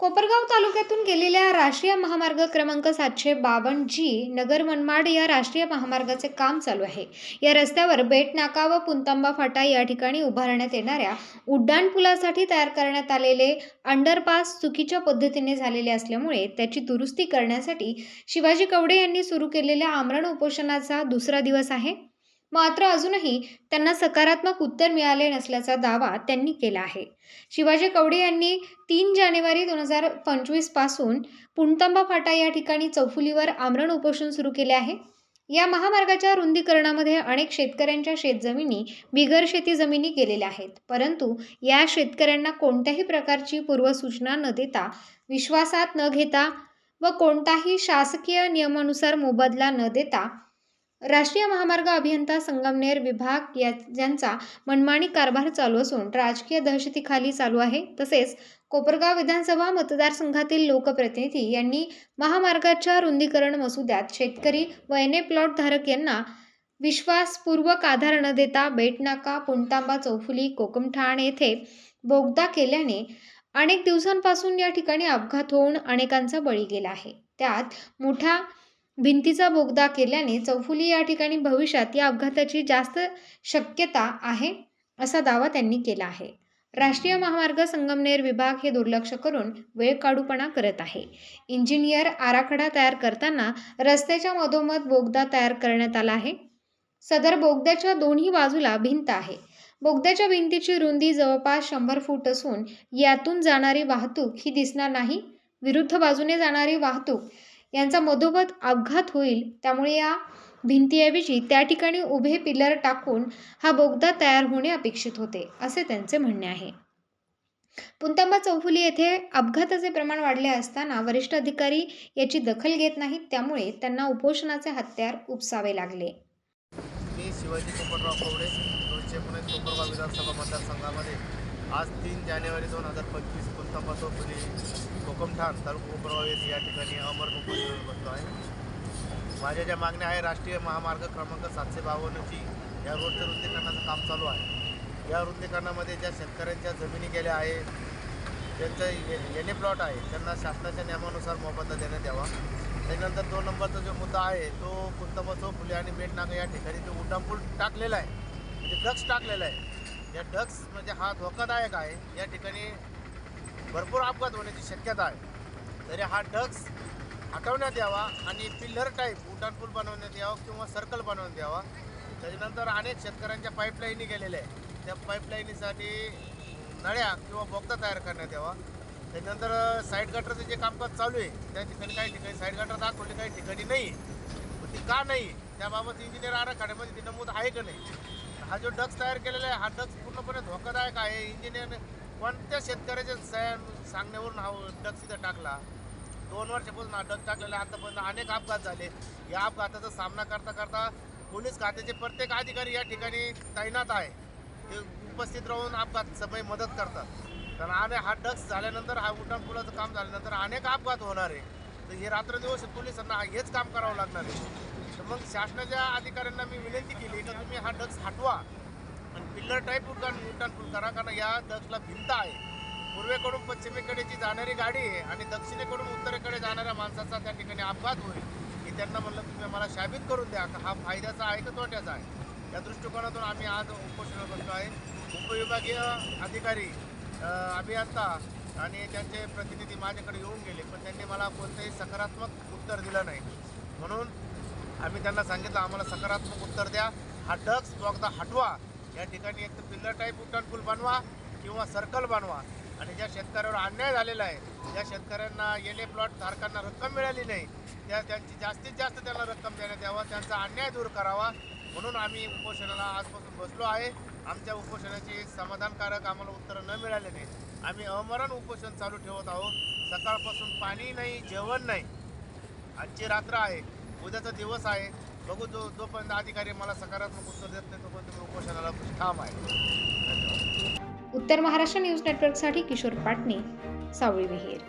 कोपरगाव तालुक्यातून गेलेल्या राष्ट्रीय महामार्ग क्रमांक सातशे बावन्न जी नगर मनमाड या राष्ट्रीय महामार्गाचे काम चालू आहे. या रस्त्यावर बेट नाका व पुंतांबा फाटा या ठिकाणी उभारण्यात येणाऱ्या उड्डाण पुलासाठी तयार करण्यात आलेले अंडरपास चुकीच्या पद्धतीने झालेले असल्यामुळे त्याची दुरुस्ती करण्यासाठी शिवाजी कवडे यांनी सुरू केलेल्या आमरण उपोषणाचा दुसरा दिवस आहे. मात्र अजूनही त्यांना सकारात्मक उत्तर मिळाले नसल्याचा दावा त्यांनी केला आहे. शिवाजी कवडे यांनी तीन जानेवारी दोन हजार पंचवीसपासून पुणतांबा फाटा या ठिकाणी चौफुलीवर आमरण उपोषण सुरू केले आहे. या महामार्गाच्या रुंदीकरणामध्ये अनेक शेतकऱ्यांच्या शेतजमिनी बिगर शेती जमिनी गेलेल्या आहेत. परंतु या शेतकऱ्यांना कोणत्याही प्रकारची पूर्वसूचना न देता विश्वासात न घेता व कोणताही शासकीय नियमानुसार मोबदला न देता राष्ट्रीय महामार्ग अभियंता संगमनेर विभाग या ज्यांचा मनमानी कारभार चालू असून राजकीय दहशतीखाली चालू आहे तसेच कोपरगाव विधानसभा मतदारसंघातील लोकप्रतिनिधी यांनी महामार्गाच्या रुंदीकरण मसुद्यात शेतकरी व एन ए प्लॉटधारक यांना विश्वासपूर्वक आधार न देता बेटनाका पुणतांबा चौफुली कोकमठाण येथे बोगदा केल्याने अनेक दिवसांपासून या ठिकाणी अपघात होऊन अनेकांचा बळी गेला आहे. त्यात मोठा भिंतीचा बोगदा केल्याने चौफुली या ठिकाणी भविष्यात या अपघाताची जास्त शक्यता आहे असा दावा त्यांनी केला आहे. राष्ट्रीय महामार्ग संगमनेर विभाग हे दुर्लक्ष करून वेळ काढूपणा करत आहे. इंजिनियर आराखडा तयार करताना रस्त्याच्या मधोमध बोगदा तयार करण्यात आला आहे. सदर बोगद्याच्या दोन्ही बाजूला भिंत आहे. बोगद्याच्या भिंतीची रुंदी जवळपास शंभर फूट असून यातून जाणारी वाहतूक ही दिसणार नाही. विरुद्ध बाजूने जाणारी वाहतूक यांचा मधोमध अपघात होईल. त्यामुळे या भिंतीऐवजी त्या ठिकाणी उभे पिलर टाकून हा बोगदा तयार होणे अपेक्षित होते असे त्यांचे म्हणणे आहे. पुंतांबा चौफुली येथे अपघाताचे प्रमाण वाढले असताना वरिष्ठ अधिकारी याची दखल घेत नाहीत. त्यामुळे त्यांना उपोषणाचे हत्यार उपसावे लागले. मी शिवाजी कोपरराव कवडे दोनशे एकोणीस कोपरगाव विधानसभा मतदारसंघामध्ये आज तीन जानेवारी दोन हजार पंचवीस कुंतंबा पुणे कोकमठाण तालुका कोपरगाव या ठिकाणी अमर उपोषणावर बसलो आहे. माझ्या ज्या मागण्या आहे राष्ट्रीय महामार्ग क्रमांक सातशे बावन्नची या रोडचं रुंदीकरणाचं काम चालू आहे. या रुंदीकरणामध्ये ज्या शेतकऱ्यांच्या जमिनी गेल्या आहेत त्यांचं एन ए प्लॉट आहे. त्यांना शासनाच्या नियमानुसार मोबदला देण्यात यावा. त्याच्यानंतर दोन नंबरचा जो मुद्दा आहे तो कुंतंबा फुले आणि बेटनागा या ठिकाणी तो उड्डाणपूल टाकलेला आहे. म्हणजे फ्लक्स टाकलेला आहे. या ड्रग्स म्हणजे हा धोकादायक आहे. या ठिकाणी भरपूर अपघात होण्याची शक्यता आहे. तरी हा ड्रग्स हटवण्यात यावा आणि पिल्लर टाईप उड्डाणपूल बनवण्यात यावं किंवा सर्कल बनवण्यात यावा. त्याच्यानंतर अनेक शेतकऱ्यांच्या पाईपलाईनी गेलेल्या आहे त्या पाईपलाईनीसाठी नळ्या किंवा बोगदा तयार करण्यात यावा. त्याच्यानंतर साईड गटरचं जे कामकाज चालू आहे. त्या ठिकाणी काही ठिकाणी साईड गटर दाखवली काही ठिकाणी नाही. ती का नाही? त्याबाबत इंजिनियर आराखड्यामध्ये ती नमूद आहे का नाही? हा जो डक्स तयार केलेला आहे हा डक्स पूर्णपणे धोकादायक आहे. इंजिनियर कोणत्या शेतकऱ्याच्या सया- सांगण्यावरून हा डक्स इथं टाकला? दोन वर्षापासून हा डग टाकलेला आहे. आतापर्यंत अनेक अपघात झाले. या अपघाताचा सामना करता करता पोलीस खात्याचे प्रत्येक अधिकारी या ठिकाणी तैनात आहे. ते उपस्थित राहून अपघात सबई मदत करतात. कारण आणि हा डक्स झाल्यानंतर हा उड्डाणपुलाचं काम झाल्यानंतर अनेक अपघात होणार आहे. तर हे रात्रदिवस पोलिसांना हेच काम करावं लागणार आहे. तर मग शासनाच्या अधिकाऱ्यांना मी विनंती केली की तुम्ही हा डक्स हटवा. आणि पिल्लर टाईप उड्डाण उड्डाण पूल करा कारण या डक्सला भिंत आहे. पूर्वेकडून पश्चिमेकडे जी जाणारी गाडी आहे आणि दक्षिणेकडून उत्तरेकडे जाणाऱ्या माणसाचा त्या ठिकाणी अपघात होईल की त्यांना म्हणलं तुम्ही मला शाबित करून द्या का हा फायद्याचा आहे का तोट्याचा आहे? या दृष्टिकोनातून आम्ही आज उपोषण करतो आहे. उपविभागीय अधिकारी अभियंता आणि त्यांचे प्रतिनिधी माझ्याकडे येऊन गेले पण त्यांनी आम्हाला कोणतंही सकारात्मक उत्तर दिलं नाही. म्हणून आम्ही त्यांना सांगितलं आम्हाला सकारात्मक उत्तर द्या. हा डक्स बोगदा हटवा. या ठिकाणी एक तर पिल्लर टाईप उड्डाणपूल बनवा किंवा सर्कल बनवा. आणि ज्या शेतकऱ्यावर अन्याय झालेला आहे ज्या शेतकऱ्यांना येले प्लॉट धारकांना रक्कम मिळाली नाही त्या त्यांची जास्तीत जास्त त्यांना रक्कम देण्यात यावा त्यांचा अन्याय दूर करावा. म्हणून आम्ही उपोषणाला आजपासून बसलो आहे. आमच्या उपोषणाची समाधानकारक आम्हाला उत्तरं न मिळाले नाही आम्ही अमरण उपोषण चालू ठेवत आहोत. सकाळपासून पाणी नाही जेवण नाही. आजची रात्र आहे. उद्याचा दिवस आहे. बघू जो जोपर्यंत अधिकारी मला सकारात्मक उत्तर देत नाही तोपर्यंत मी उपोषणाला ठाम आहे. धन्यवाद. उत्तर महाराष्ट्र न्यूज नेटवर्कसाठी किशोर पाटणे सावळी विहीर.